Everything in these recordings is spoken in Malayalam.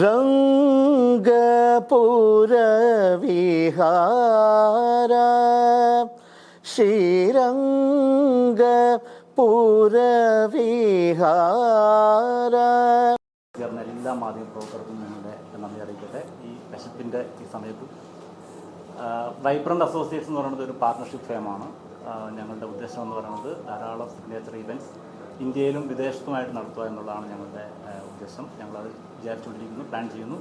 രംഗപുരവിഹാര. ശ്രീരംഗപുരവിഹാര. ചേർന്ന എല്ലാ മാധ്യമ പ്രവർത്തകർക്കും ഞങ്ങളുടെ നന്ദി അറിയിക്കട്ടെ. ഈ വിശപ്പിന്റെ ഈ സമയത്ത് വൈബ്രന്റ് അസോസിയേഷൻ എന്ന് പറയുന്നത് ഒരു പാർട്ട്ണർഷിപ്പ് ഫേമാണ് ഞങ്ങളുടെ ഉദ്ദേശം എന്ന് പറയുന്നത് ധാരാളം സിഗ്നേച്ചർ ഇവന്റ്സ് ഇന്ത്യയിലും വിദേശത്തുമായിട്ട് നടത്തുക എന്നുള്ളതാണ് ഞങ്ങളുടെ ഉദ്ദേശം ഞങ്ങളത് വിചാരിച്ചുകൊണ്ടിരിക്കുന്നു പ്ലാൻ ചെയ്യുന്നു.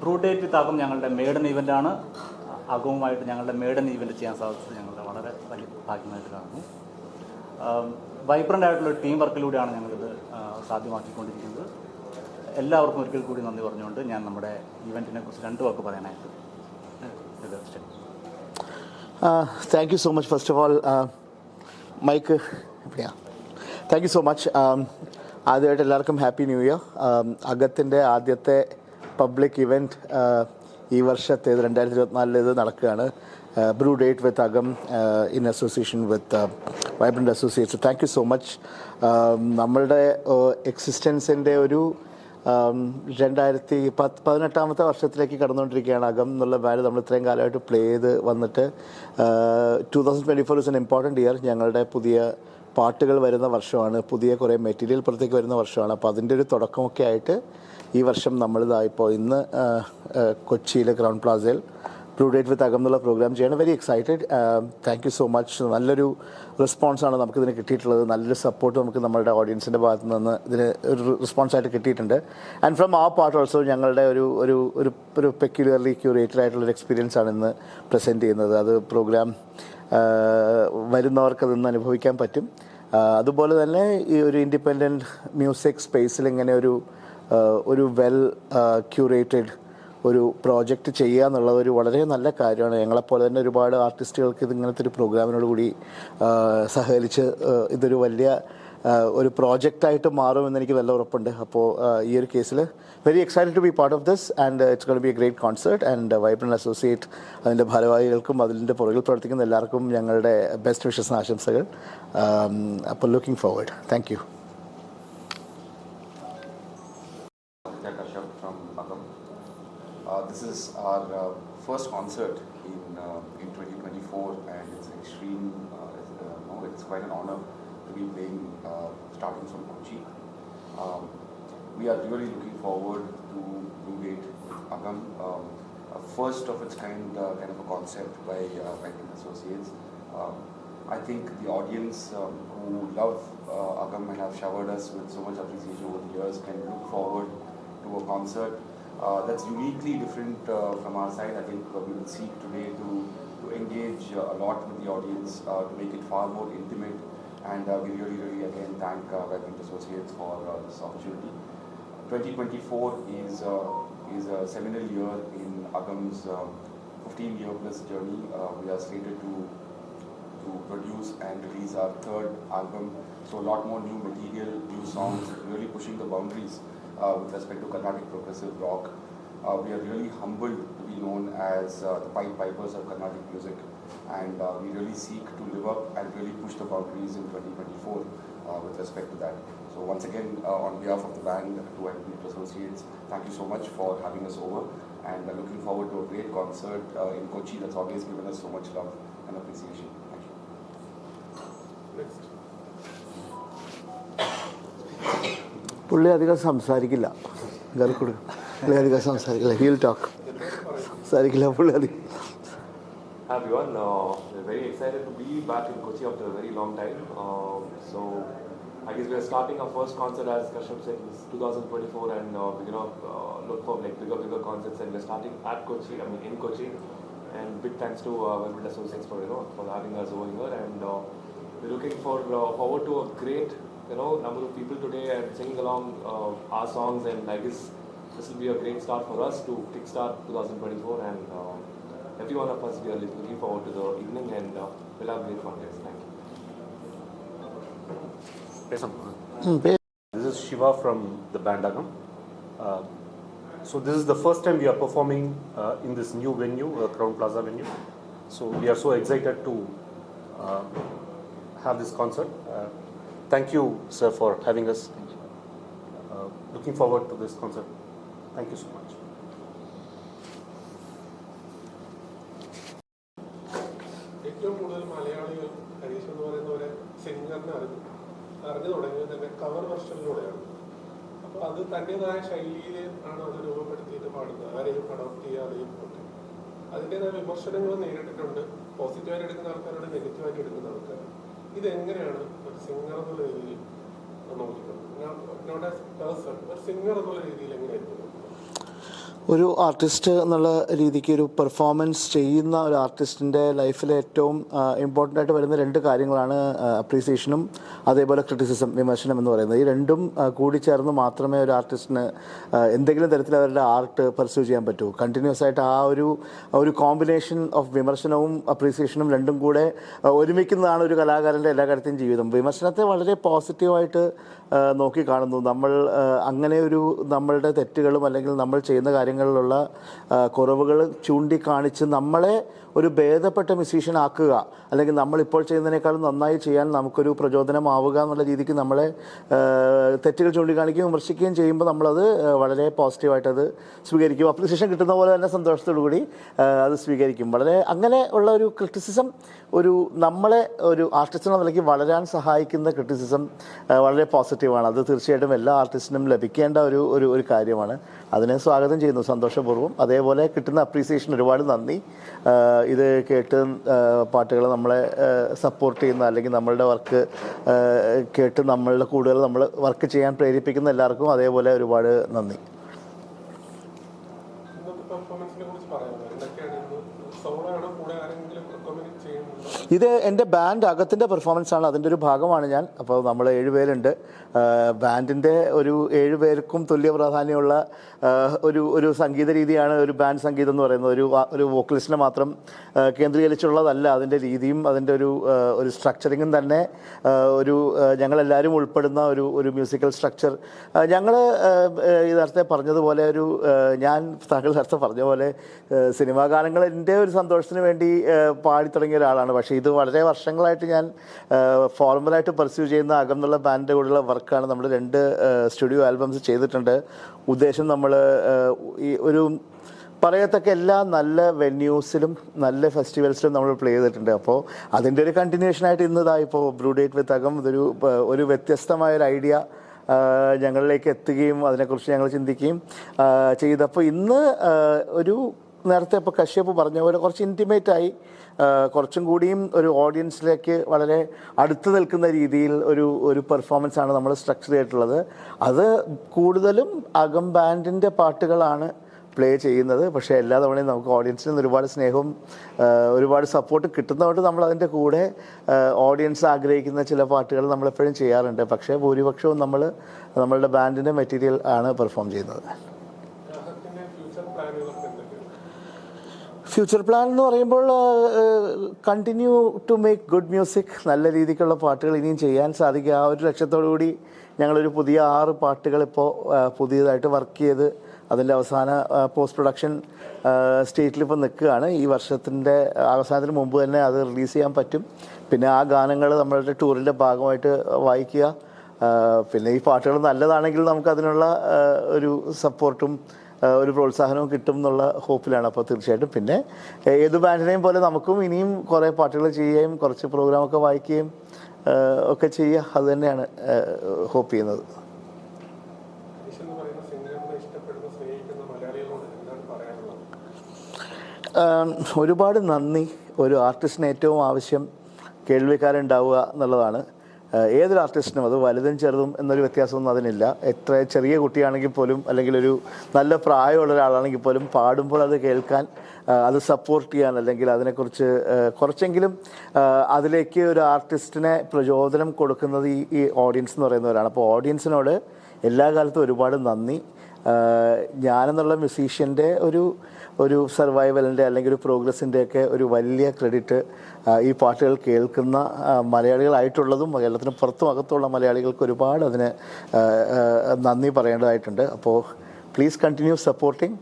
ബ്രൂ ഡേറ്റ് അകം ഞങ്ങളുടെ മേഡൻ ഇവന്റാണ് അകവുമായിട്ട് ഞങ്ങളുടെ മേഡൻ ഇവന്റ് ചെയ്യാൻ സാധിച്ചത് ഞങ്ങളുടെ വളരെ വലിയ ഭാഗ്യമായിട്ട് കാണുന്നു. വൈബ്രന്റ് ആയിട്ടുള്ള ടീം വർക്കിലൂടെയാണ് ഞങ്ങളിത് സാധ്യമാക്കിക്കൊണ്ടിരിക്കുന്നത്. എല്ലാവർക്കും ഒരിക്കൽ കൂടി നന്ദി പറഞ്ഞുകൊണ്ട് ഞാൻ നമ്മുടെ ഇവന്റിനെ കുറിച്ച് രണ്ട് വാക്ക് പറയാനായിട്ട് thank you so much first of all mike എവിടെയാ താങ്ക് യു സോ മച്ച് ആദ്യമായിട്ട് എല്ലാവർക്കും ഹാപ്പി ന്യൂ ഇയർ. അകത്തിന്റെ ആദ്യത്തെ പബ്ലിക് ഇവന്റ് ഈ വർഷത്തേത് രണ്ടായിരത്തി ഇരുപത്തിനാലിലേത് നടക്കുകയാണ്. Brew date with Akam in association with vibrant associates thank you so much. നമ്മളുടെ എക്സിസ്റ്റൻസിന്റെ ഒരു രണ്ടായിരത്തി പത്ത് പതിനെട്ടാമത്തെ വർഷത്തിലേക്ക് കടന്നുകൊണ്ടിരിക്കുകയാണ് അകം എന്നുള്ള ബാൻഡ് നമ്മൾ ഇത്രയും കാലമായിട്ട് പ്ലേ ചെയ്ത് വന്നിട്ട് two thousand twenty four is an important year ഞങ്ങളുടെ പുതിയ പാട്ടുകൾ വരുന്ന വർഷമാണ് പുതിയ കുറേ മെറ്റീരിയൽ പുറത്തേക്ക് വരുന്ന വർഷമാണ്. അപ്പോൾ അതിന്റെ ഒരു തുടക്കമൊക്കെ ആയിട്ട് ഈ വർഷം നമ്മളിതായിപ്പോൾ ഇന്ന് കൊച്ചിയിലെ ഗ്രൗണ്ട് പ്ലാസയിൽ പ്രൂഡേറ്റ് വിത്ത് അകം എന്നുള്ള പ്രോഗ്രാം ചെയ്യണം very excited thank you so much നല്ലൊരു റെസ്പോൺസാണ് നമുക്കിതിന് കിട്ടിയിട്ടുള്ളത്. നല്ലൊരു സപ്പോർട്ട് നമുക്ക് നമ്മുടെ ഓഡിയൻസിന്റെ ഭാഗത്ത് നിന്ന് ഇതിന് ഒരു റെസ്പോൺസായിട്ട് കിട്ടിയിട്ടുണ്ട്. ആൻഡ് ഫ്രം ആ പാർട്ട് ഓൾസോ ഞങ്ങളുടെ ഒരു ഒരു ഒരു ഒരു പെക്യുലർലി ക്യൂറേറ്റഡ് ആയിട്ടുള്ളൊരു എക്സ്പീരിയൻസ് ആണ് ഇന്ന് പ്രസന്റ് ചെയ്യുന്നത്. അത് പ്രോഗ്രാം വരുന്നവർക്ക് അതൊന്ന് അനുഭവിക്കാൻ പറ്റും. അതുപോലെ തന്നെ ഈ ഒരു ഇൻഡിപെൻഡന്റ് മ്യൂസിക് സ്പേസിൽ ഇങ്ങനെ ഒരു ഒരു വെൽ ക്യൂറേറ്റഡ് ഒരു പ്രോജക്റ്റ് ചെയ്യുക എന്നുള്ളത് ഒരു വളരെ നല്ല കാര്യമാണ്. ഞങ്ങളെപ്പോലെ തന്നെ ഒരുപാട് ആർട്ടിസ്റ്റുകൾക്ക് ഇത് ഇങ്ങനത്തെ ഒരു പ്രോഗ്രാമിനോട് കൂടി സഹകരിച്ച് ഇതൊരു വലിയ ഒരു പ്രോജക്റ്റായിട്ട് മാറുമെന്ന് എനിക്ക് നല്ല ഉറപ്പുണ്ട്. അപ്പോൾ ഈ ഒരു കേസിൽ very excited to be part of this and it's gonna be a great concert and vibrant associate അതിന്റെ ഭാരവാഹികൾക്കും അതിന്റെ പുറകിൽ പ്രവർത്തിക്കുന്ന എല്ലാവർക്കും ഞങ്ങളുടെ ബെസ്റ്റ് വിഷസ് ആശംസകൾ. ആം, അപ്പോൾ looking forward thank our uh, first concert in uh, in 2024, and it's extreme. Uh, it's, no, it's quite an honor to be playing starting from Kochi. Um, we are really looking forward to Blue Gate with Agam, um, a first of its kind uh, kind of a concept by uh, Viking Associates. Um, I think the audience um, who love uh, Agam and have showered us with so much appreciation over the years can look forward to a concert uh, that's uniquely different uh, from our side. I think uh, we will seek today to, to engage uh, a lot with the audience uh, to make it far more intimate. And uh, we really, really again thank uh, Vibrant Associates for this opportunity. 2024 is, is a seminal year in Agam's um, 15 year plus journey. We are slated to to produce and release our third album. So a lot more new material, new songs, really pushing the boundaries uh, with respect to Carnatic progressive rock. Uh, we are really humbled to be known as uh, the Pied Pipers of Carnatic music, and uh, we really seek to live up and really push the boundaries in 2024 uh, with respect to that. So once again, uh, on behalf of the band, to Beat Associates, thank you so much for having us over, and looking forward to a great concert in Kochi. That's always given us so much love and appreciation. Thank you. പുള്ളി അധികം സംസാരിക്കില്ല കയറി കൊടുക്കും പുള്ളി അധികം സംസാരിക്കില്ല ഹീൽ ടോക്ക് സംസാരിക്കില്ല പുള്ളി അധികം Hi everyone, uh, we're very excited to be back in Kochi after a very long time. Um, so I guess we're starting our first concert as Kashyap said is 2024 and uh, we're gonna uh, look for like bigger bigger concerts and we're starting at Kochi, I mean in Kochi. And big thanks to uh, Velvet Associates for you know for having us over here and uh, we're looking for uh, forward to a great you know number of people today are singing along uh, our songs and I guess this will be a great start for us to kickstart 2024 and uh, every one of us we are looking forward to the evening and uh, we'll have great fun guys. Thank you. This is Shiva from the band Agam. Uh, so this is the first time we are performing uh, in this new venue, uh, Crown Plaza venue. So we are so excited to uh, have this concert. Uh, thank you, sir, for having us. Uh, looking forward to this concert. Thank you so much. ഏറ്റവും കൂടുതൽ മലയാളികൾ ഹരീഷ് എന്ന് പറയുന്ന ഒരു സിംഗറിനെ അറിഞ്ഞു അറിഞ്ഞു തുടങ്ങിയത് തന്നെ കവർ വെർഷനിലൂടെയാണ് അപ്പൊ അത് തന്റേതായ ശൈലിയിൽ ആണ് അത് രൂപപ്പെടുത്തിയിട്ട് പാടുന്നത് ആരെയും അഡോപ്റ്റ് ചെയ്യാതെയും ഒക്കെ അതിന്റെതായ വിമർശനങ്ങൾ നേരിട്ടിട്ടുണ്ട് പോസിറ്റീവായിട്ട് എടുക്കുന്ന ആൾക്കാരാണ് നെഗറ്റീവായിട്ട് എടുക്കുന്ന ആൾക്കാർ ഇത് എങ്ങനെയാണ് ഒരു സിംഗർ എന്നുള്ള രീതിയിൽ നോക്കിക്കുന്നത് നോട്ട് ആസ് പേഴ്സൺ ഒരു സിംഗർ എന്നുള്ള രീതിയിൽ? ഒരു ആർട്ടിസ്റ്റ് എന്നുള്ള രീതിക്ക് ഒരു പെർഫോമൻസ് ചെയ്യുന്ന ഒരു ആർട്ടിസ്റ്റിന്റെ ലൈഫിലെ ഏറ്റവും ഇമ്പോർട്ടന്റ് ആയിട്ട് വരുന്ന രണ്ട് കാര്യങ്ങളാണ് അപ്രീസിയേഷനും അതേപോലെ ക്രിറ്റിസിസം വിമർശനം എന്ന് പറയുന്നത്. ഈ രണ്ടും കൂടിച്ചേർന്ന് മാത്രമേ ഒരു ആർട്ടിസ്റ്റിന് എന്തെങ്കിലും തരത്തിൽ അവരുടെ ആർട്ട് പെർസ്യൂ ചെയ്യാൻ പറ്റൂ. കണ്ടിന്യൂസ് ആയിട്ട് ആ ഒരു ഒരു കോമ്പിനേഷൻ ഓഫ് വിമർശനവും അപ്രീസിയേഷനും രണ്ടും കൂടെ ഒരുമിക്കുന്നതാണ് ഒരു കലാകാരന്റെ എല്ലാ കാര്യത്തെയും ജീവിതം. വിമർശനത്തെ വളരെ പോസിറ്റീവായിട്ട് നോക്കി കാണുന്നു. നമ്മൾ അങ്ങനെ ഒരു നമ്മളുടെ തെറ്റുകളും അല്ലെങ്കിൽ നമ്മൾ ചെയ്യുന്ന കാര്യങ്ങളിലുള്ള കുറവുകൾ ചൂണ്ടിക്കാണിച്ച് നമ്മളെ ഒരു ഭേദപ്പെട്ട മ്യൂസീഷ്യൻ ആക്കുക അല്ലെങ്കിൽ നമ്മളിപ്പോൾ ചെയ്യുന്നതിനേക്കാളും നന്നായി ചെയ്യാൻ നമുക്കൊരു പ്രചോദനമാവുക എന്നുള്ള രീതിക്ക് നമ്മളെ തെറ്റുകൾ ചൂണ്ടിക്കാണിക്കുകയും വിമർശിക്കുകയും ചെയ്യുമ്പോൾ നമ്മളത് വളരെ പോസിറ്റീവായിട്ടത് സ്വീകരിക്കും. അപ്രിസിയേഷൻ കിട്ടുന്ന പോലെ തന്നെ സന്തോഷത്തോടു കൂടി അത് സ്വീകരിക്കും. വളരെ അങ്ങനെ ഉള്ള ഒരു ക്രിറ്റിസിസം ഒരു നമ്മളെ ഒരു ആർട്ടിസ്റ്റിനെ നിലയ്ക്ക് വളരാൻ സഹായിക്കുന്ന ക്രിറ്റിസിസം വളരെ പോസിറ്റീവാണ് അത് തീർച്ചയായിട്ടും എല്ലാ ആർട്ടിസ്റ്റിനും ലഭിക്കേണ്ട ഒരു ഒരു ഒരു കാര്യമാണ്. അതിനെ സ്വാഗതം ചെയ്യുന്നു. സന്തോഷപൂർവം. അതേപോലെ കിട്ടുന്ന അപ്രീസിയേഷൻ ഒരുപാട് നന്ദി. ഇത് കേട്ട് പാട്ടുകൾ നമ്മളെ സപ്പോർട്ട് ചെയ്യുന്ന അല്ലെങ്കിൽ നമ്മളുടെ വർക്ക് കേട്ട് നമ്മളുടെ കൂടുതൽ നമ്മൾ വർക്ക് ചെയ്യാൻ പ്രേരിപ്പിക്കുന്ന എല്ലാവർക്കും അതേപോലെ ഒരുപാട് നന്ദി. ഇത് എന്റെ ബാൻഡ് അകത്തിന്റെ പെർഫോമൻസ് ആണ്. അതിന്റെ ഒരു ഭാഗമാണ് ഞാൻ. അപ്പോൾ നമ്മൾ ഏഴുപേരുണ്ട് ബാൻഡിന്റെ ഒരു ഏഴുപേർക്കും തുല്യ പ്രാധാന്യമുള്ള ഒരു ഒരു സംഗീത രീതിയാണ് ഒരു ബാൻഡ് സംഗീതം എന്ന് പറയുന്നത്. ഒരു ഒരു വോക്കലിസ്റ്റിനെ മാത്രം കേന്ദ്രീകരിച്ചുള്ളതല്ല. അതിന്റെ രീതിയും അതിന്റെ ഒരു ഒരു സ്ട്രക്ചറിങ്ങും തന്നെ ഒരു ഞങ്ങളെല്ലാവരും ഉൾപ്പെടുന്ന ഒരു ഒരു മ്യൂസിക്കൽ സ്ട്രക്ചർ ഞങ്ങൾ നേരത്തെ പറഞ്ഞതുപോലെ ഒരു ഞാൻ താങ്കൾ നേരത്തെ പറഞ്ഞ പോലെ സിനിമാ ഗാനങ്ങൾ എന്റെ ഒരു സന്തോഷത്തിന് വേണ്ടി പാടി തുടങ്ങിയ ഒരാളാണ്. പക്ഷേ ഇത് വളരെ വർഷങ്ങളായിട്ട് ഞാൻ ഫോർമലായിട്ട് പെർസ്യൂ ചെയ്യുന്ന അകം എന്നുള്ള ബാൻഡിന്റെ കൂടെയുള്ള വർക്കാണ് നമ്മൾ രണ്ട് സ്റ്റുഡിയോ ആൽബംസ് ചെയ്തിട്ടുണ്ട്. ഉദ്ദേശം നമ്മൾ ഈ ഒരു പറയത്തക്ക എല്ലാ നല്ല വെന്യൂസിലും നല്ല ഫെസ്റ്റിവൽസിലും നമ്മൾ പ്ലേ ചെയ്തിട്ടുണ്ട്. അപ്പോൾ അതിന്റെ ഒരു കണ്ടിന്യൂഷനായിട്ട് ആയിട്ട് ഇന്ന് ഇതാ ഇപ്പോൾ ബ്രൂഡേറ്റ് വിത്ത് അകം ഇതൊരു ഒരു വ്യത്യസ്തമായ ഒരു ഐഡിയ ഞങ്ങളിലേക്ക് എത്തുകയും അതിനെക്കുറിച്ച് ഞങ്ങൾ ചിന്തിക്കുകയും ചെയ്തപ്പോൾ ഇന്ന് ഒരു നേരത്തെ ഇപ്പോൾ കശ്യപ്പ് പറഞ്ഞ പോലെ കുറച്ച് ഇന്റിമേറ്റ് ആയി. ആ, കുറച്ചും കൂടിയും ഒരു ഓഡിയൻസിലേക്ക് വളരെ അടുത്ത് നിൽക്കുന്ന രീതിയിൽ ഒരു ഒരു പെർഫോമൻസ് ആണ് നമ്മൾ സ്ട്രക്ചർ ചെയ്തിട്ടുള്ളത്. അത് കൂടുതലും അകം ബാൻഡിന്റെ പാട്ടുകളാണ് പ്ലേ ചെയ്യുന്നത്. പക്ഷേ എല്ലാ തവണയും നമുക്ക് ഓഡിയൻസിൽ നിന്ന് ഒരുപാട് സ്നേഹവും ഒരുപാട് സപ്പോർട്ട് കിട്ടുന്നതുകൊണ്ട് നമ്മൾ അതിന്റെ കൂടെ ഓഡിയൻസ് ആഗ്രഹിക്കുന്ന ചില പാട്ടുകൾ നമ്മളെപ്പോഴും ചെയ്യാറുണ്ട്. പക്ഷേ ഭൂരിപക്ഷവും നമ്മൾ നമ്മളുടെ ബാൻഡിന്റെ മെറ്റീരിയൽ ആണ് പെർഫോം ചെയ്യുന്നത്. ഫ്യൂച്ചർ പ്ലാൻ എന്ന് പറയുമ്പോൾ continue to make good music നല്ല രീതിക്കുള്ള പാട്ടുകൾ ഇനിയും ചെയ്യാൻ സാധിക്കുക ആ ഒരു ലക്ഷ്യത്തോടു കൂടി ഞങ്ങളൊരു പുതിയ ആറ് പാട്ടുകൾ ഇപ്പോൾ പുതിയതായിട്ട് വർക്ക് ചെയ്ത് അതിന്റെ അവസാന പോസ്റ്റ് പ്രൊഡക്ഷൻ സ്റ്റേറ്റിൽ ഇപ്പോൾ നിൽക്കുകയാണ്. ഈ വർഷത്തിന്റെ അവസാനത്തിന് മുമ്പ് തന്നെ അത് റിലീസ് ചെയ്യാൻ പറ്റും. പിന്നെ ആ ഗാനങ്ങൾ നമ്മളുടെ ടൂറിന്റെ ഭാഗമായിട്ട് വായിക്കുക. പിന്നെ ഈ പാട്ടുകൾ നല്ലതാണെങ്കിൽ നമുക്ക് അതിനുള്ള ഒരു സപ്പോർട്ടും ഒരു പ്രോത്സാഹനവും കിട്ടും എന്നുള്ള ഹോപ്പിലാണ് അപ്പോൾ തീർച്ചയായിട്ടും. പിന്നെ ഏത് ബാൻഡിനെയും പോലെ നമുക്കും ഇനിയും കുറേ പാട്ടുകൾ ചെയ്യുകയും കുറച്ച് പ്രോഗ്രാമൊക്കെ വായിക്കുകയും ഒക്കെ ചെയ്യുക. അത് തന്നെയാണ് ഹോപ്പ് ചെയ്യുന്നത്. ഒരുപാട് നന്ദി. ഒരു ആർട്ടിസ്റ്റിന് ഏറ്റവും ആവശ്യം കേൾവിക്കാരുണ്ടാവുക എന്നുള്ളതാണ്. ഏതൊരു ആർട്ടിസ്റ്റിനും അത് വലുതും ചെറുതും എന്നൊരു വ്യത്യാസമൊന്നും അതിനില്ല. എത്ര ചെറിയ കുട്ടിയാണെങ്കിൽ പോലും അല്ലെങ്കിൽ ഒരു നല്ല പ്രായമുള്ള ഒരാളാണെങ്കിൽ പോലും പാടുമ്പോൾ അത് കേൾക്കാൻ അത് സപ്പോർട്ട് ചെയ്യാൻ അല്ലെങ്കിൽ അതിനെക്കുറിച്ച് കുറച്ചെങ്കിലും അതിലേക്ക് ഒരു ആർട്ടിസ്റ്റിനെ പ്രചോദനം കൊടുക്കുന്നത് ഈ ഈ ഓഡിയൻസ് എന്ന് പറയുന്നവരാണ്. അപ്പോൾ ഓഡിയൻസിനോട് എല്ലാ കാലത്തും ഒരുപാട് നന്ദി. ഞാനെന്നുള്ള മ്യൂസീഷ്യന്റെ ഒരു ഒരു സർവൈവലിന്റെ അല്ലെങ്കിൽ ഒരു പ്രോഗ്രസിന്റെ ഒക്കെ ഒരു വലിയ ക്രെഡിറ്റ് ഈ പാട്ടുകൾ കേൾക്കുന്ന മലയാളികളായിട്ടുള്ളതും കേരളത്തിന് പുറത്തും അകത്തുള്ള മലയാളികൾക്ക് ഒരുപാട് അതിന് നന്ദി പറയേണ്ടതായിട്ടുണ്ട്. അപ്പോൾ പ്ലീസ് കണ്ടിന്യൂ സപ്പോർട്ടിങ്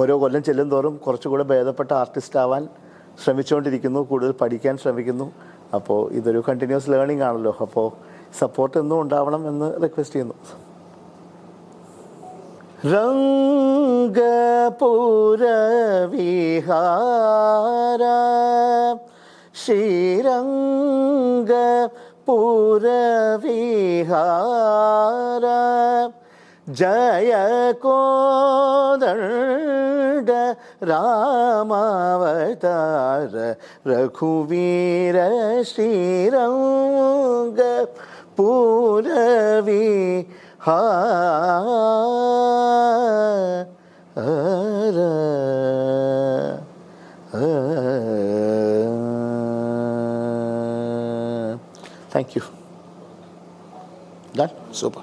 ഓരോ കൊല്ലം ചെല്ലും തോറും കുറച്ചുകൂടെ ഭേദപ്പെട്ട ആർട്ടിസ്റ്റ് ആവാൻ ശ്രമിച്ചുകൊണ്ടിരിക്കുന്നു കൂടുതൽ പഠിക്കാൻ ശ്രമിക്കുന്നു. അപ്പോൾ ഇതൊരു കണ്ടിന്യൂസ് ലേണിംഗ് ആണല്ലോ. അപ്പോൾ സപ്പോർട്ട് എന്നും ഉണ്ടാവണം എന്ന് റിക്വസ്റ്റ് ചെയ്യുന്നു. रङ्गपुरविहार श्रीरङ्गपुरविहार जय कोदण्ड रामावतार रघुवीर श्रीरङ्ग पुरवि Super.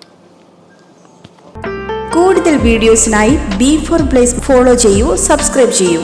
കൂടുതൽ വീഡിയോസിനായി ബി ഫോർ പ്ലേസ് ഫോളോ ചെയ്യൂ സബ്സ്ക്രൈബ് ചെയ്യൂ